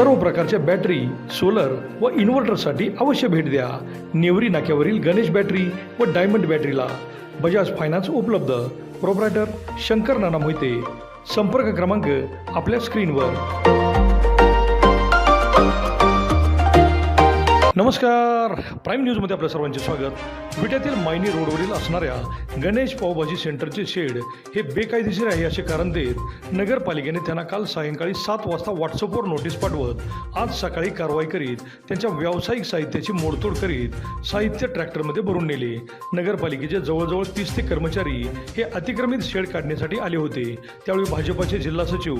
सर्व प्रकारच्या battery solar व इन्व्हर्टरसाठी अवश्य भेट द्या. नेवरी नाक्यावरील गणेश बॅटरी व डायमंड बॅटरीला बजाज फायनान्स उपलब्ध. प्रोप्रायटर शंकर नाना मोहिते. संपर्क क्रमांक आपल्या स्क्रीनवर. नमस्कार. प्राईम न्यूजमध्ये आपल्या सर्वांचे स्वागत. विट्यातील मायनी रोडवरील असणाऱ्या गणेश पावभाजी सेंटरचे शेड हे बेकायदेशीर आहे असे कारण देत नगरपालिकेने त्यांना काल सायंकाळी सात वाजता व्हॉट्सअपवर नोटीस पाठवत आज सकाळी कारवाई करीत त्यांच्या व्यावसायिक साहित्याची मोडतोड करीत साहित्य ट्रॅक्टरमध्ये भरून नेले. नगरपालिकेचे जवळजवळ तीस ते कर्मचारी हे अतिक्रमित शेड काढण्यासाठी आले होते. त्यावेळी भाजपाचे जिल्हा सचिव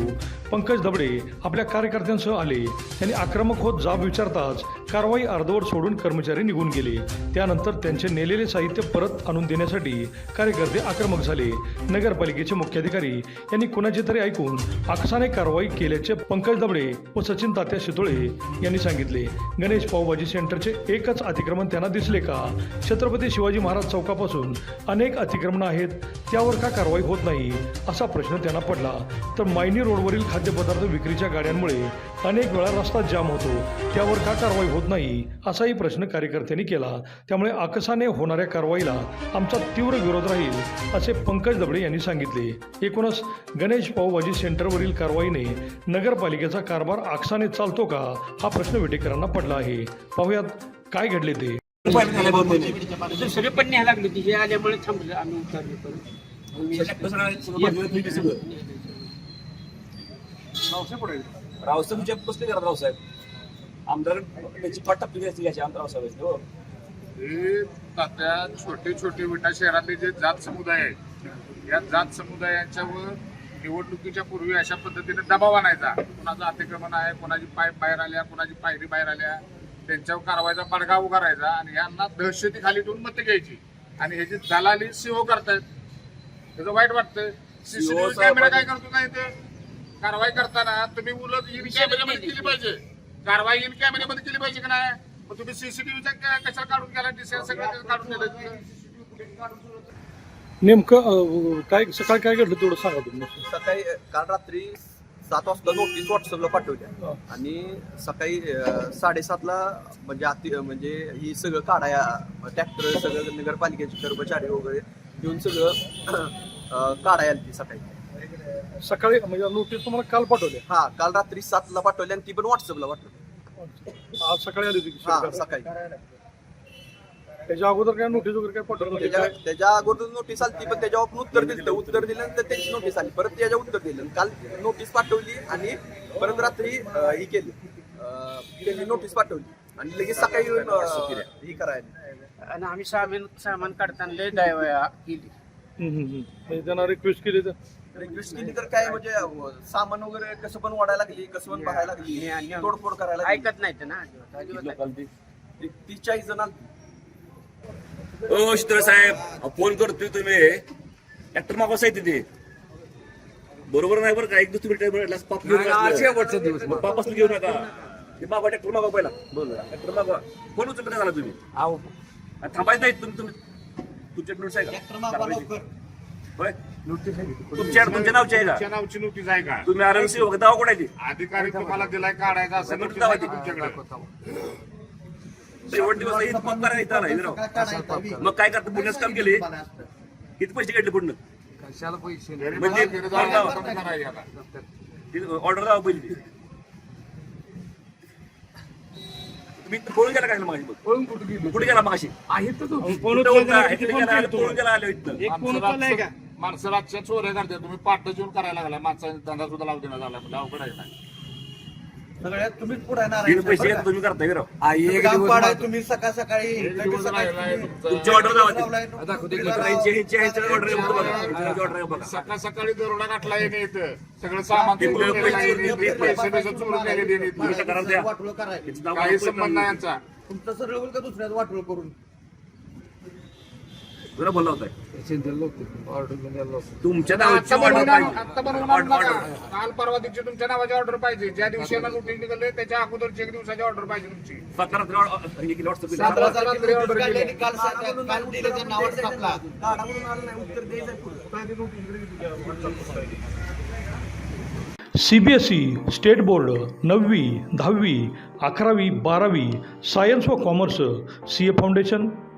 पंकज दबडे आपल्या कार्यकर्त्यांसह आले. त्यांनी आक्रमक होत जाब विचारताच कारवाई अर्ध अर्धवट सोडून कर्मचारी निघून गेले. त्यानंतर त्यांचे नेलेले साहित्य परत आणून देण्यासाठी कार्यकर्ते आक्रमक झाले. नगरपालिकेचे मुख्याधिकारी यांनी कुणाचे तरी ऐकून आकसाने कारवाई केल्याचे पंकज दबडे व सचिन तात्या शितोळे यांनी सांगितले. गणेश पावभाजी सेंटरचे एकच अतिक्रमण त्यांना दिसले का? छत्रपती शिवाजी महाराज चौकापासून अनेक अतिक्रमणं आहेत त्यावर का कारवाई होत नाही? असा प्रश्न त्यांना पडला. तर मायनी रोडवरील खाद्यपदार्थ विक्रीच्या गाड्यांमुळे अनेक वेळा रस्ता जाम होतो. त्यावर का कारवाई होत नाही? असाही प्रश्न कार्यकर्त्यांनी केला. त्यामुळे आकसाने होणाऱ्या कारवाईला आमचा तीव्र विरोध राहील असे पंकज दबडे यांनी सांगितले. एकूणच गणेश पावभाजी सेंटरवरील कारवाईने नगरपालिकेचा कारभार आकसाने चालतो का हा प्रश्न विटेकरांना पडला आहे. पाहुयात काय घडले ते. पण न्यायला लागले तिचे आल्यामुळे थांबलं आम्ही उतरलो रावसाहेब तुझ्या कसले करत रावसाहेब. आमदार त्याची असते आमदार रावसाहेब हो. हे तात्या छोटे छोटे विटा शहरातले जे जात समुदाय आहेत या जात समुदायांच्यावर निवडणुकीच्या पूर्वी अशा पद्धतीने दबाव आणायचा. कुणाचं अतिक्रमण आहे कुणाची पाईप बाहेर आल्या कुणाची पायरी बाहेर आल्या त्यांच्यावर कारवाईचा बडगा उगारायचा आणि यांना दहशती खाली ठेवून मतं घ्यायची. आणि ह्याची दलाली सीओ करतायत त्याचं वाईट वाटतंय. सीसीटीव्ही कॅमेरा काय करतो नाही ते कारवाई करताना तुम्ही उलट केली. पाहिजे. कारवाई इन कॅमेऱ्यामध्ये केली पाहिजे का नाही? मग तुम्ही सीसीटीव्हीच्या कशाला काढून गेला डिसेल सगळं काढून गेलं नेमकं काय सकाळी काय घडलं तेवढं सांगा तुम्ही. सकाळी काल रात्री सात वाजता नोटीस व्हॉट्सअपला पाठवल्या. आणि सकाळी साडेसातला म्हणजे अति म्हणजे ही सगळं काढाया ट्रॅक्टर सगळं नगरपालिकेचे कर्मचारी वगैरे घेऊन सगळं काढायला आली सकाळी. सकाळी म्हणजे नोटीस तुम्हाला काल पाठवले. हा काल रात्री सातला पाठवली आणि ती पण व्हॉट्सअपला पाठवली. आज सकाळी आली होती हा? सकाळी. त्याच्या अगोदर काय नोटीस वगैरे काय पाठवलं नव्हतं? त्याच्या त्याच्या अगोदर नोटीस आली पण त्याच्यावर आपण उत्तर दिलं उत्तर दिल्यानंतर त्यांची नोटीस आली. परत त्याच्या उत्तर दिलं. काल नोटीस पाठवली आणि परत रात्री अ, ही केली. अ, त्यांनी नोटीस पाठवली. आणि लगेच सकाळी येऊन अ, ही करायला. आणि आम्ही सामान सामान काढताना लय दया केली. हम्म, हम्म, हम्म. म्हणजे त्यांना रिक्वेस्ट केली तर? रिक्वेस्ट केली तर काय म्हणजे सामान वगैरे कसं पण वाढायला लागली कसं पण बघायला लागली तोडफोड करायला लागली. ऐकत नाही ना अजिबात. तीस चाळीस जण. ओ शितळे साहेब फोन करतोय तुम्ही. ट्रॅक्टर मागवायचं आहे तिथे. बरोबर नाही बरं का? एक दुसरी मिनिट पाप घेऊन असलं. मग पाप असलं घेऊ नका ते मागवा ट्रॅक्टर मागवा पहिला. ट्रॅक्टर मागवा फोन उचलता झाला तुम्ही. आहो. आणि थांबायचं नाही तुम्ही तुम्ही तुमच्या नोटीस आहे. का होय? तुमच्या तुमच्या नावची आहे तुमच्या का नावची नोटीस आहे का? तुम्ही वगैरे दावा कोणाची अधिकारी तुम्हाला दिलाय काढायचा असं नोटीस आहे का दावा तुमच्याकडे. शेवट दिवस आहे, इथं आहे, इथं राव. मग काय करता? पुण्याचं काम केले किती पैसे काढले पूर्ण म्हणजे ऑर्डर द्यावा पहिली. ती. तुम्ही पळून गेला काय मग? कुठे गेला? मागाशी. कुठं होता? इकडे गेला, आले, पळून गेला आलो इथं माणसं रातच्या चोऱ्या करते तुम्ही पाठ जेवून करायला लागला माणसाने धंदा सुद्धा लावू देण्यात आला म्हणजे अवघड आहे नाही सगळ्यात तुम्हीच पुढे येणार तीन पैसे तुम्ही करताय बरं. काम पाडाय तुम्ही सकाळ सकाळी दिवस राहिलाय तुमचा. तुमची ऑर्डर आहे, आहे, बघा. सकाळ सकाळी दरोडा घातला येणे इथं. सगळं सामान चोरून ते पैसे. वाटोळं करायचं याची दावा काही आपण संबंध नाही यांचा. तुमचं सरळ होईल का दुसऱ्याच वाटोळ करून? जरा होता. तुमच्या नावाची ऑर्डर पाहिजे. आता नका. काल परवा दिवशी तुमच्या नावाची ऑर्डर पाहिजे. ज्या दिवशी यांना नोटीस निघाले त्याच्या अगोदरची एक दिवसाची ऑर्डर पाहिजे तुमची. रात्री केली काल सात- काल नावावर. C B S E state board नववी दहावी अकरावी बारावी सायन्स व commerce C A foundation.